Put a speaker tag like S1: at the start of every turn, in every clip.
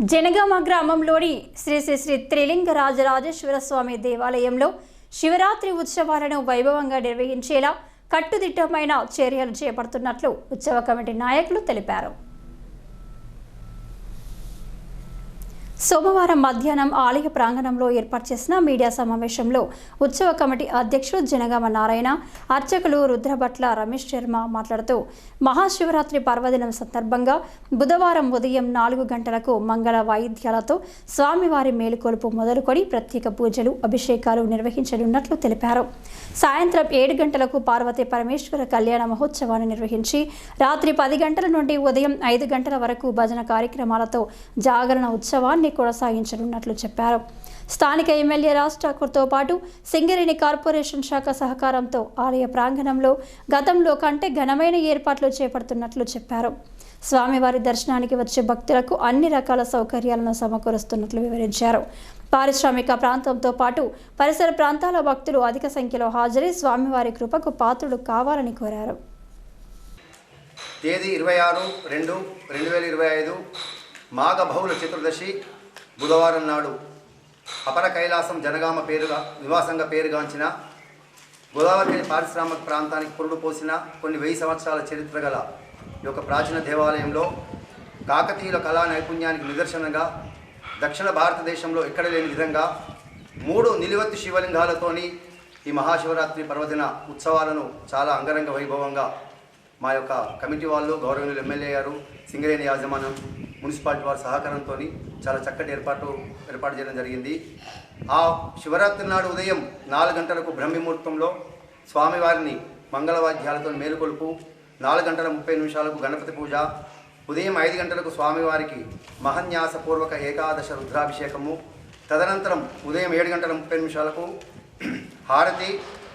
S1: జనగామ గ్రామంలోని శ్రీ శ్రీ శ్రీ త్రిలింగ రాజరాజేశ్వర స్వామి దేవాలయంలో శివరాత్రి ఉత్సవాలను వైభవంగా నిర్వహించేలా కట్టుదిట్టమైన చర్యలు చేపడుతున్నట్లు ఉత్సవ కమిటీ నాయకులు తెలిపారు. సోమవారం మధ్యాహ్నం ఆలయ ప్రాంగణంలో ఏర్పాటు చేసిన మీడియా సమావేశంలో ఉత్సవ కమిటీ అధ్యక్షుడు జనగామ నారాయణ అర్చకులు రుద్రభట్ల రమేష్ శర్మ మాట్లాడుతూ మహాశివరాత్రి పర్వదినం సందర్భంగా బుధవారం ఉదయం నాలుగు గంటలకు మంగళ వాయిద్యాలతో స్వామివారి మేలుకొలుపు మొదలుకొని ప్రత్యేక పూజలు అభిషేకాలు నిర్వహించనున్నట్లు తెలిపారు. సాయంత్రం ఏడు గంటలకు పార్వతి పరమేశ్వర కళ్యాణ మహోత్సవాన్ని నిర్వహించి రాత్రి పది గంటల నుండి ఉదయం ఐదు గంటల వరకు భజన కార్యక్రమాలతో జాగరణ ఉత్సవాన్ని కొనసాగించనున్నట్లు చెప్పారు. స్థానిక ఎమ్మెల్యే రాజ్ ఠాకూర్తో పాటు సింగరేణి కార్పొరేషన్ శాఖ సహకారంతో ఆలయ ప్రాంగణంలో గతంలో కంటే ఘనమైన ఏర్పాట్లు చేపడుతున్నట్లు చెప్పారు. స్వామివారి దర్శనానికి వచ్చే భక్తులకు అన్ని రకాల సౌకర్యాలను సమకూరుస్తున్నట్లు వివరించారు. పారిశ్రామిక ప్రాంతంతో పాటు పరిసర ప్రాంతాల భక్తులు అధిక సంఖ్యలో హాజరై స్వామివారి కృపకు పాత్రుడు కావాలని కోరారు.
S2: తేదీ ఇరవై ఆరు రెండు రెండు వేల ఇరవై ఐదు మాఘ బహుళ చతుర్దశి బుధవారం నాడు అపర కైలాసం జనగామ పేరుగా నివాసంగా పేరుగాంచిన గోదావరి పారిశ్రామిక ప్రాంతానికి పురుడు పోసిన కొన్ని వెయ్యి సంవత్సరాల చరిత్ర గల ఈ యొక్క ప్రాచీన దేవాలయంలో కాకతీయుల కళా నైపుణ్యానికి నిదర్శనంగా దక్షిణ భారతదేశంలో ఎక్కడ లేని విధంగా మూడు నిలువెత్తు శివలింగాలతోని ఈ మహాశివరాత్రి పర్వదిన ఉత్సవాలను చాలా అంగరంగ వైభవంగా మా యొక్క కమిటీ వాళ్ళు గౌరవనీయులు ఎమ్మెల్యే గారు సింగరేణి యాజమాన్యం మున్సిపాలిటీ వారి సహకారంతో చాలా చక్కటి ఏర్పాటు ఏర్పాటు చేయడం జరిగింది. ఆ శివరాత్రి నాడు ఉదయం నాలుగు గంటలకు బ్రహ్మముహూర్తంలో స్వామివారిని మంగళవాద్యాలతో మేలుకొలుపు నాలుగు గంటల ముప్పై నిమిషాలకు గణపతి పూజ ఉదయం ఐదు గంటలకు స్వామివారికి మహన్యాసపూర్వక ఏకాదశ రుద్రాభిషేకము. తదనంతరం ఉదయం ఏడు గంటల ముప్పై నిమిషాలకు హారతి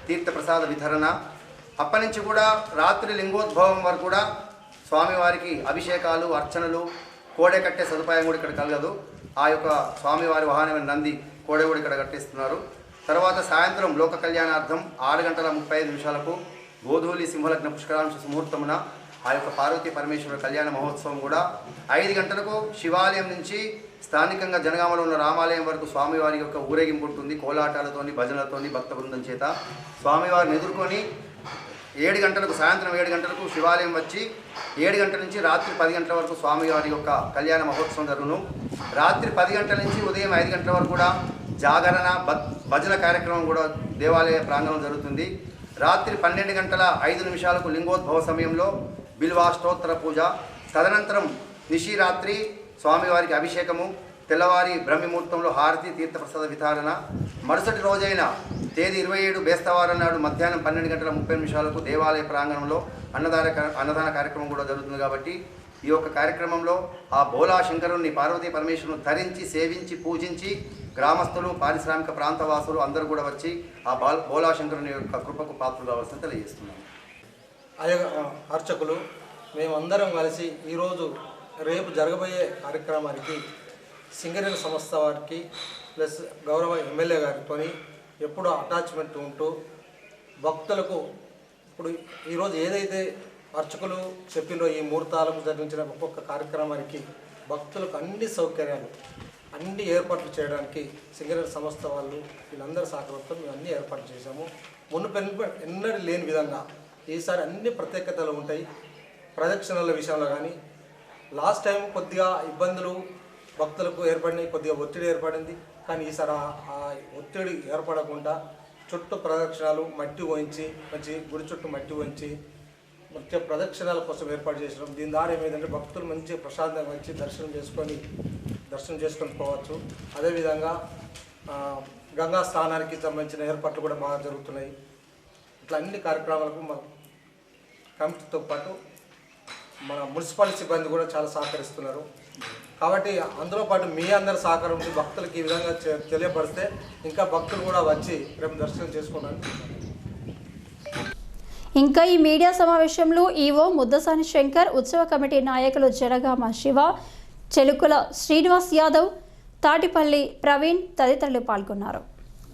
S2: తీర్థప్రసాద వితరణ. అప్పటి నుంచి కూడా రాత్రి లింగోద్భవం వరకు కూడా స్వామివారికి అభిషేకాలు అర్చనలు కోడె కట్టే సదుపాయం కూడా ఇక్కడ కలగదు. ఆ యొక్క స్వామివారి వాహనమైన నంది కోడె కూడా ఇక్కడ కట్టిస్తున్నారు. తర్వాత సాయంత్రం లోక కళ్యాణార్థం ఆరు గంటల ముప్పై ఐదు నిమిషాలకు గోధూలి సింహలగ్న పుష్కరాంశ ముహూర్తమున ఆ యొక్క పార్వతీ పరమేశ్వర కళ్యాణ మహోత్సవం కూడా ఐదు గంటలకు శివాలయం నుంచి స్థానికంగా జనగామలో ఉన్న రామాలయం వరకు స్వామివారి యొక్క ఊరేగింపు ఉంటుంది. కోలాటాలతోని భజనలతోని భక్త బృందం చేత స్వామివారిని ఎదుర్కొని ఏడు గంటలకు సాయంత్రం ఏడు గంటలకు శివాలయం వచ్చి ఏడు గంటల నుంచి రాత్రి పది గంటల వరకు స్వామివారి యొక్క కళ్యాణ మహోత్సవం జరుగును. రాత్రి పది గంటల నుంచి ఉదయం ఐదు గంటల వరకు కూడా జాగరణ భ- భజన కార్యక్రమం కూడా దేవాలయ ప్రాంగణం జరుగుతుంది. రాత్రి పన్నెండు గంటల ఐదు నిమిషాలకు లింగోద్భవ సమయంలో బిల్వాష్టోత్తర పూజ. తదనంతరం నిషిరాత్రి స్వామివారికి అభిషేకము. తెల్లవారి బ్రహ్మముహూర్తంలో హారతి తీర్థప్రసాద విధారణ మరుసటి రోజైన తేదీ ఇరవై ఏడు బేస్తవారం నాడు మధ్యాహ్నం పన్నెండు గంటల ముప్పై నిమిషాలకు దేవాలయ ప్రాంగణంలో అన్నదాన అన్నదాన కార్యక్రమం కూడా జరుగుతుంది కాబట్టి ఈ యొక్క కార్యక్రమంలో ఆ బోలా శంకరుణ్ణి పార్వతీ పరమేశ్వరుని ధరించి సేవించి పూజించి గ్రామస్తులు పారిశ్రామిక ప్రాంతవాసులు అందరూ కూడా వచ్చి ఆ బాల్ బోలా శంకరుని యొక్క కృపకు పాత్రలు కావాల్సిన తెలియజేస్తున్నాను.
S3: అయ్య అర్చకులు మేమందరం కలిసి ఈరోజు రేపు జరగబోయే కార్యక్రమానికి సింగరేణి సంస్థ వారికి ప్లస్ గౌరవ ఎమ్మెల్యే గారితో ఎప్పుడూ అటాచ్మెంట్ ఉంటూ భక్తులకు ఇప్పుడు ఈరోజు ఏదైతే అర్చకులు చెప్పినో ఈ ముహూర్తాలకు జరిగించిన ఒక్కొక్క కార్యక్రమానికి భక్తులకు అన్ని సౌకర్యాలు అన్ని ఏర్పాట్లు చేయడానికి సింగరేణి సంస్థ వాళ్ళు వీళ్ళందరి సహకారంతో మేము అన్ని ఏర్పాటు చేశాము. మునుపు ఎన్న- ఎన్నడూ లేని విధంగా ఈసారి అన్ని ప్రత్యేకతలు ఉంటాయి. ప్రదక్షిణల విషయంలో కానీ లాస్ట్ టైం కొద్దిగా ఇబ్బందులు భక్తులకు ఏర్పడినాయి కొద్దిగా ఒత్తిడి ఏర్పడింది. కానీ ఈసారి ఆ- ఒత్తిడి ఏర్పడకుండా చుట్టూ ప్రదక్షిణాలు మట్టి వహించి మంచి గుడి చుట్టూ మట్టి వహించి మంచి ప్రదక్షిణాల కోసం ఏర్పాటు చేసినాం. దీని ద్వారా ఏమైందంటే భక్తులు మంచి ప్రశాంతంగా వచ్చి దర్శనం చేసుకొని దర్శనం చేసుకొని పోవచ్చు. అదేవిధంగా గంగా స్నానానికి సంబంధించిన ఏర్పాట్లు కూడా బాగా జరుగుతున్నాయి. ఇట్లా అన్ని కార్యక్రమాలకు మా కమిటీతో పాటు మన మున్సిపల్ సిబ్బంది కూడా చాలా సహకరిస్తున్నారు. కాబట్టి అందులో పాటు మీ అందరి సహకారం భక్తులకి ఈ విధంగా తెలియపరిస్తే ఇంకా భక్తులు కూడా వచ్చి రేపు దర్శనం చేసుకున్నారు
S1: ఇంకా ఈ మీడియా సమావేశంలో ఈవో ముద్దసాని శంకర్ ఉత్సవ కమిటీ నాయకులు జనగామ శివ చెలుకుల శ్రీనివాస్ యాదవ్ తాటిపల్లి ప్రవీణ్ తదితరులు పాల్గొన్నారు.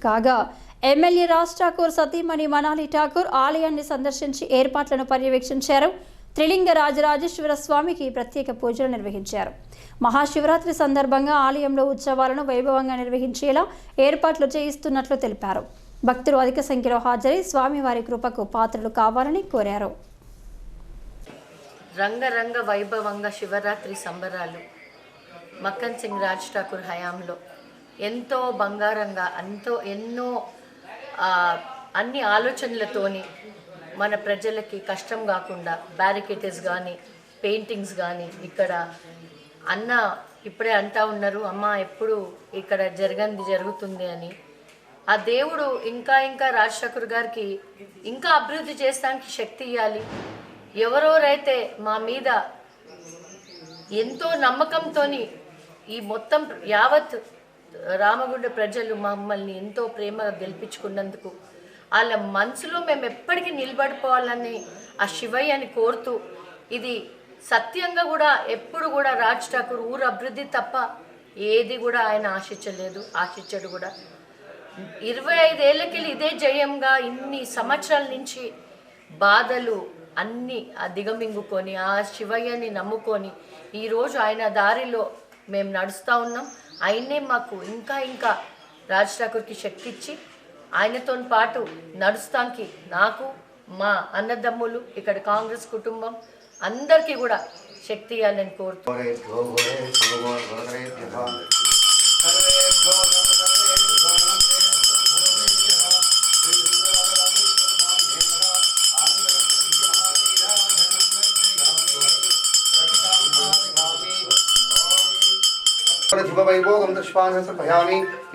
S1: కాగా ఎమ్మెల్యే రాజ్ ఠాకూర్ సతీమణి మనాలి ఠాకూర్ ఆలయాన్ని సందర్శించి ఏర్పాట్లను పర్యవేక్షించారు. త్రిలింగ రాజరాజేశ్వర స్వామికి ప్రత్యేక పూజలు నిర్వహించారు. మహాశివరాత్రి సందర్భంగా ఆలయంలో ఉత్సవాలను వైభవంగా నిర్వహించేలా ఏర్పాట్లు చేయిస్తున్నట్లు తెలిపారు. భక్తులు అధిక సంఖ్యలో హాజరై స్వామివారి కృపకు పాత్రలు కావాలని కోరారు.
S4: రంగరంగ వైభవంగా శివరాత్రి సంబరాలు. మక్కన్ సింగ్ రాజ్ ఠాకూర్ హయాంలో ఎంతో బంగారంగా ఎంతో ఎన్నో అన్ని ఆలోచనలతోని మన ప్రజలకి కష్టం కాకుండా బ్యారికేటర్స్ కానీ పెయింటింగ్స్ కానీ ఇక్కడ అన్న ఇప్పుడే అంటా ఉన్నారు అమ్మ ఎప్పుడు ఇక్కడ జరగంది జరుగుతుంది అని. ఆ దేవుడు ఇంకా ఇంకా రాజశేఖర్ గారికి ఇంకా అభివృద్ధి చేస్తానికి శక్తి ఇవ్వాలి ఎవరెవరైతే మా మీద ఎంతో నమ్మకంతో ఈ మొత్తం యావత్ రామగుండ ప్రజలు మమ్మల్ని ఎంతో ప్రేమగా గెలిపించుకున్నందుకు వాళ్ళ మనసులో మేము ఎప్పటికీ నిలబడిపోవాలని ఆ శివయ్యని కోరుతూ ఇది సత్యంగా కూడా ఎప్పుడు కూడా రాజ్ ఠాకూర్ ఊరు అభివృద్ధి తప్ప ఏది కూడా ఆయన ఆశించలేదు ఆశించడు కూడా. ఇరవై ఐదేళ్ళకెళ్ళి ఇదే జయంగా ఇన్ని సంవత్సరాల నుంచి బాధలు అన్నీ ఆ దిగమింగుకొని ఆ శివయ్యని నమ్ముకొని ఈరోజు ఆయన దారిలో మేము నడుస్తూ ఉన్నాం. ఆయనే మాకు ఇంకా ఇంకా రాజ్ ఠాకూర్కి శక్తి ఇచ్చి ఆయనతో పాటు నడుస్తానికి నాకు మా అన్నదమ్ములు ఇక్కడ కాంగ్రెస్ కుటుంబం అందరికీ కూడా శక్తి ఇవ్వాలని
S2: కోరుతున్నాను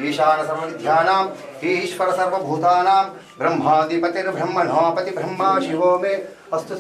S2: ईशान ईश्वर ब्रह्मा शिवो मे। अस्तु